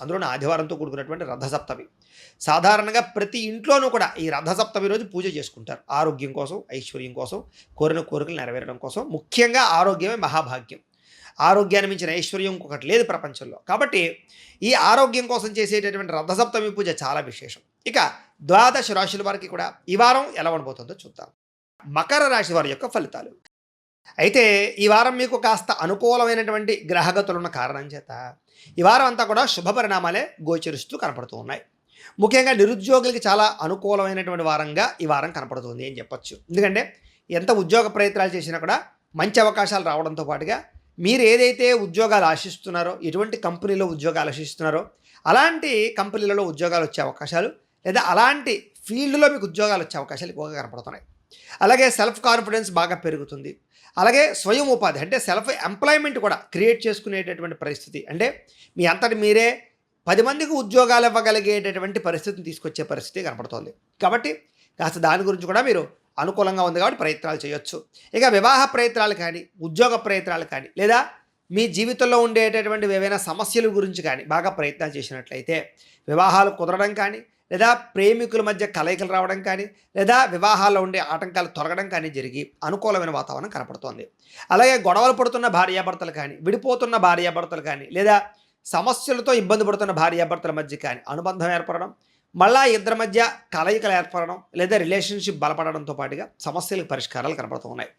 అందులోనూ ఆదివారంతో కూడుకున్నటువంటి రథసప్తమి. సాధారణంగా ప్రతి ఇంట్లోనూ కూడా ఈ రథసప్తమి రోజు పూజ చేసుకుంటారు. ఆరోగ్యం కోసం ఐశ్వర్యం కోసం కోరిన కోరికలు నెరవేరడం కోసం. ముఖ్యంగా ఆరోగ్యమే మహాభాగ్యం. ఆరోగ్యాన్ని మించిన ఐశ్వర్యం ఇంకొకటి లేదు ప్రపంచంలో. కాబట్టి ఈ ఆరోగ్యం కోసం చేసేటటువంటి రథసప్తమి పూజ చాలా విశేషం. ఇక ద్వాదశ రాశుల వారికి కూడా ఈ వారం ఎలా ఉండబోతుందో చూద్దాం. మకర రాశి వారి యొక్క ఫలితాలు. అయితే ఈ వారం మీకు కాస్త అనుకూలమైనటువంటి గ్రహగతులున్న కారణం చేత ఈ వారం అంతా కూడా శుభ పరిణామాలే గోచరిస్తూ కనపడుతూ ఉన్నాయి. ముఖ్యంగా నిరుద్యోగులకి చాలా అనుకూలమైనటువంటి వారంగా ఈ వారం కనపడుతుంది అని చెప్పొచ్చు. ఎందుకంటే ఎంత ఉద్యోగ ప్రయత్నాలు చేసినా కూడా మంచి అవకాశాలు రావడంతో పాటుగా మీరు ఏదైతే ఉద్యోగాలు ఆశిస్తున్నారో ఎటువంటి కంపెనీలో ఉద్యోగాలు ఆశిస్తున్నారో అలాంటి కంపెనీలలో ఉద్యోగాలు వచ్చే అవకాశాలు లేదా అలాంటి ఫీల్డ్లో మీకు ఉద్యోగాలు వచ్చే అవకాశాలు ఎక్కువగా కనపడుతున్నాయి. అలాగే సెల్ఫ్ కాన్ఫిడెన్స్ బాగా పెరుగుతుంది. అలాగే స్వయం ఉపాధి అంటే సెల్ఫ్ ఎంప్లాయ్మెంట్ కూడా క్రియేట్ చేసుకునేటటువంటి పరిస్థితి. అంటే మీ అంతటి మీరే పది మందికి ఉద్యోగాలు ఇవ్వగలిగేటటువంటి పరిస్థితిని తీసుకొచ్చే పరిస్థితి కనపడుతోంది. కాబట్టి కాస్త దాని గురించి కూడా మీరు అనుకూలంగా ఉంది కాబట్టి ప్రయత్నాలు చేయొచ్చు. ఇక వివాహ ప్రయత్నాలు కానీ ఉద్యోగ ప్రయత్నాలు కానీ లేదా మీ జీవితంలో ఉండేటటువంటి ఏవైనా సమస్యల గురించి కానీ బాగా ప్రయత్నాలు చేసినట్లయితే వివాహాలు కుదరడం కానీ లేదా ప్రేమికుల మధ్య కలయికలు రావడం కానీ లేదా వివాహాల్లో ఉండే ఆటంకాలు తొలగడం కానీ జరిగి అనుకూలమైన వాతావరణం కనపడుతోంది. అలాగే గొడవలు పడుతున్న భార్యాభర్తలు కానీ విడిపోతున్న భార్యాభర్తలు కానీ లేదా సమస్యలతో ఇబ్బంది పడుతున్న భార్యాభర్తల మధ్య కానీ అనుబంధం ఏర్పడడం మళ్ళా ఇద్దరి మధ్య కలయికలు ఏర్పడడం లేదా రిలేషన్షిప్ బలపడడంతో పాటుగా సమస్యలకు పరిష్కారాలు కనబడుతున్నాయి ఉన్నాయి.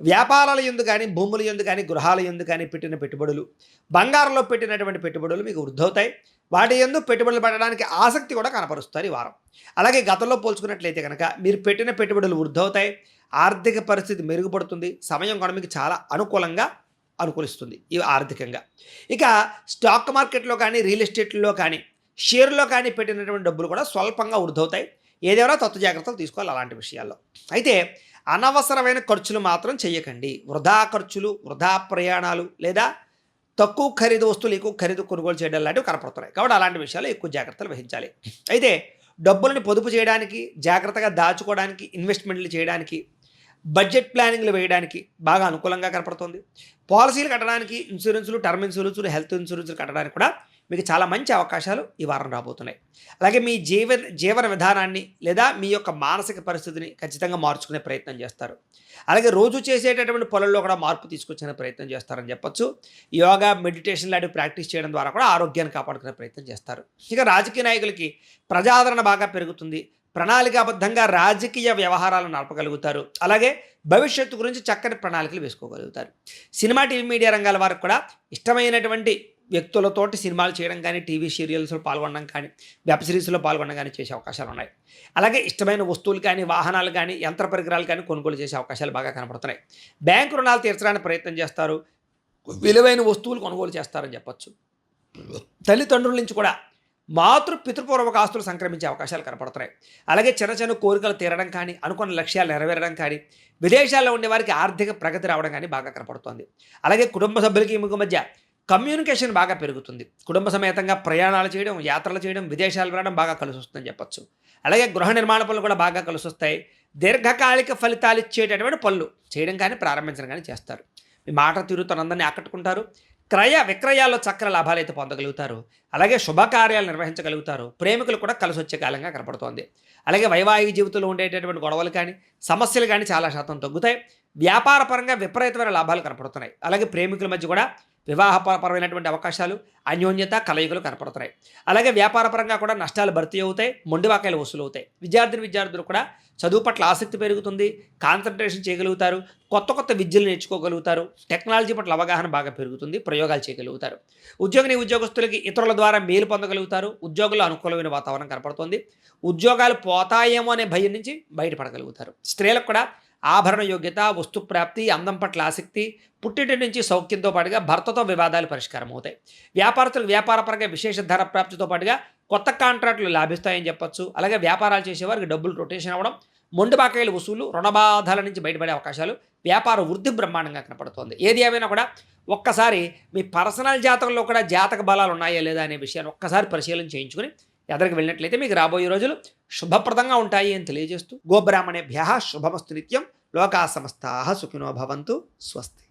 వ్యాపారాల ఎందు కానీ భూముల ఎందు కానీ గృహాల ఎందు కానీ పెట్టిన పెట్టుబడులు బంగారంలో పెట్టినటువంటి పెట్టుబడులు మీకు వృద్ధవుతాయి. వాటి ఎందు పెట్టుబడులు పెట్టడానికి ఆసక్తి కూడా కనపరుస్తారు ఈ వారం. అలాగే గతంలో పోల్చుకున్నట్లయితే కనుక మీరు పెట్టిన పెట్టుబడులు వృద్ధవుతాయి. ఆర్థిక పరిస్థితి మెరుగుపడుతుంది. సమయం కూడా మీకు చాలా అనుకూలంగా అనుకూలిస్తుంది ఇవి ఆర్థికంగా. ఇక స్టాక్ మార్కెట్లో కానీ రియల్ ఎస్టేట్లో కానీ షేర్లో కానీ పెట్టినటువంటి డబ్బులు కూడా స్వల్పంగా వృద్ధవుతాయి. ఏదేమైనా తత్వ జాగ్రత్తలు తీసుకోవాలి అలాంటి విషయాల్లో. అయితే అనవసరమైన ఖర్చులు మాత్రం చేయకండి వృధా ఖర్చులు వృధా ప్రయాణాలు లేదా తక్కువ ఖరీదు వస్తువులు ఎక్కువ ఖరీదు కొనుగోలు చేయడం లాంటివి కనపడుతున్నాయి. కాబట్టి అలాంటి విషయాలు ఎక్కువ జాగ్రత్తలు వహించాలి. అయితే డబ్బులను పొదుపు చేయడానికి జాగ్రత్తగా దాచుకోవడానికి ఇన్వెస్ట్మెంట్లు చేయడానికి బడ్జెట్ ప్లానింగ్లు వేయడానికి బాగా అనుకూలంగా కనపడుతుంది. పాలసీలు కట్టడానికి ఇన్సూరెన్సులు టర్మ్ ఇన్సూరెన్సులు హెల్త్ ఇన్సూరెన్సులు కట్టడానికి కూడా మీకు చాలా మంచి అవకాశాలు ఈ వారం రాబోతున్నాయి. అలాగే మీ జీవ జీవన విధానాన్ని లేదా మీ యొక్క మానసిక పరిస్థితిని ఖచ్చితంగా మార్చుకునే ప్రయత్నం చేస్తారు. అలాగే రోజు చేసేటటువంటి పనుల్లో కూడా మార్పు తీసుకొచ్చే ప్రయత్నం చేస్తారని చెప్పొచ్చు. యోగా మెడిటేషన్ లాంటివి ప్రాక్టీస్ చేయడం ద్వారా కూడా ఆరోగ్యాన్ని కాపాడుకునే ప్రయత్నం చేస్తారు. ఇక రాజకీయ నాయకులకి ప్రజాదరణ బాగా పెరుగుతుంది. ప్రణాళికాబద్ధంగా రాజకీయ వ్యవహారాలను నడపగలుగుతారు. అలాగే భవిష్యత్తు గురించి చక్కని ప్రణాళికలు వేసుకోగలుగుతారు. సినిమా టీవీ మీడియా రంగాల వారికి కూడా ఇష్టమైనటువంటి వ్యక్తులతోటి సినిమాలు చేయడం కానీ టీవీ సీరియల్స్లో పాల్గొనడం కానీ వెబ్ సిరీస్లో పాల్గొనడం కానీ చేసే అవకాశాలు ఉన్నాయి. అలాగే ఇష్టమైన వస్తువులు కానీ వాహనాలు కానీ యంత్ర పరికరాలు కానీ కొనుగోలు చేసే అవకాశాలు బాగా కనపడుతున్నాయి బ్యాంకు రుణాలు తీర్చడానికి ప్రయత్నం చేస్తారు. విలువైన వస్తువులు కొనుగోలు చేస్తారని చెప్పచ్చు. తల్లిదండ్రుల నుంచి కూడా మాతృ పితృపూర్వక ఆస్తులు సంక్రమించే అవకాశాలు కనపడుతున్నాయి. అలాగే చిన్న చిన్న కోరికలు తీరడం కానీ అనుకున్న లక్ష్యాలు నెరవేరడం కానీ విదేశాల్లో ఉండే వారికి ఆర్థిక ప్రగతి రావడం కానీ బాగా కనపడుతోంది. అలాగే కుటుంబ సభ్యులకి ఈమెకు మధ్య కమ్యూనికేషన్ బాగా పెరుగుతుంది. కుటుంబ సమేతంగా ప్రయాణాలు చేయడం యాత్రలు చేయడం విదేశాలు వెళ్ళడం బాగా కలిసి వస్తుందని చెప్పొచ్చు. అలాగే గృహ నిర్మాణ పనులు కూడా బాగా కలిసి వస్తాయి దీర్ఘకాలిక ఫలితాలు ఇచ్చేటటువంటి పనులు చేయడం కానీ ప్రారంభించడం కానీ చేస్తారు. మీ మాట తీరుతో అందరినీ ఆకట్టుకుంటారు. క్రయ విక్రయాల్లో చక్ర లాభాలు అయితే పొందగలుగుతారు. అలాగే శుభకార్యాలు నిర్వహించగలుగుతారు. ప్రేమికులు కూడా కలిసి వచ్చే కాలంగా కనపడుతోంది. అలాగే వైవాహిక జీవితంలో ఉండేటటువంటి గొడవలు కానీ సమస్యలు కానీ చాలా శాతం తగ్గుతాయి. వ్యాపార పరంగా విపరీతమైన లాభాలు కనపడుతున్నాయి. అలాగే ప్రేమికుల మధ్య కూడా వివాహపరమైనటువంటి అవకాశాలు అన్యోన్యత కలయికలు కనపడుతున్నాయి. అలాగే వ్యాపారపరంగా కూడా నష్టాలు భర్తీ అవుతాయి మొండివాకాయలు వసూలు అవుతాయి. విద్యార్థిని విద్యార్థులు కూడా చదువు పట్ల ఆసక్తి పెరుగుతుంది కాన్సన్ట్రేషన్ చేయగలుగుతారు కొత్త కొత్త విద్యలు నేర్చుకోగలుగుతారు టెక్నాలజీ పట్ల అవగాహన బాగా పెరుగుతుంది ప్రయోగాలు చేయగలుగుతారు. ఉద్యోగిని ఉద్యోగస్తులకి ఇతరుల ద్వారా మేలు పొందగలుగుతారు ఉద్యోగుల్లో అనుకూలమైన వాతావరణం కనపడుతుంది. ఉద్యోగాలు పోతాయేమో అనే భయం నుంచి బయటపడగలుగుతారు. స్త్రీలకు కూడా ఆభరణ యోగ్యత వస్తు ప్రాప్తి అందం పట్ల ఆసక్తి పుట్టింటి నుంచి సౌఖ్యంతో పాటుగా భర్తతో వివాదాలు పరిష్కారం అవుతాయి వ్యాపారస్తులు వ్యాపారపరంగా విశేష ధర ప్రాప్తితో పాటుగా కొత్త కాంట్రాక్టులు లాభిస్తాయని చెప్పొచ్చు. అలాగే వ్యాపారాలు చేసేవారికి డబ్బులు రొటేషన్ అవ్వడం మొండి బాకాయిల వసూలు రుణబాధల నుంచి బయటపడే అవకాశాలు వ్యాపార వృద్ధి బ్రహ్మాండంగా కనపడుతోంది. ఏది ఏమైనా కూడా ఒక్కసారి మీ పర్సనల్ జాతకంలో కూడా జాతక బలాలు ఉన్నాయా లేదా అనే విషయాన్ని ఒక్కసారి పరిశీలన చేయించుకుని ఎదరికి వెళ్ళినట్లయితే మీకు రాబోయే రోజులు శుభప్రదంగా ఉంటాయి అని తెలియజేస్తూ గోబ్రాహ్మణేభ్య శుభమస్తు నిత్యం లోకా సమస్తాహ సుఖినో భవంతు. స్వస్తి.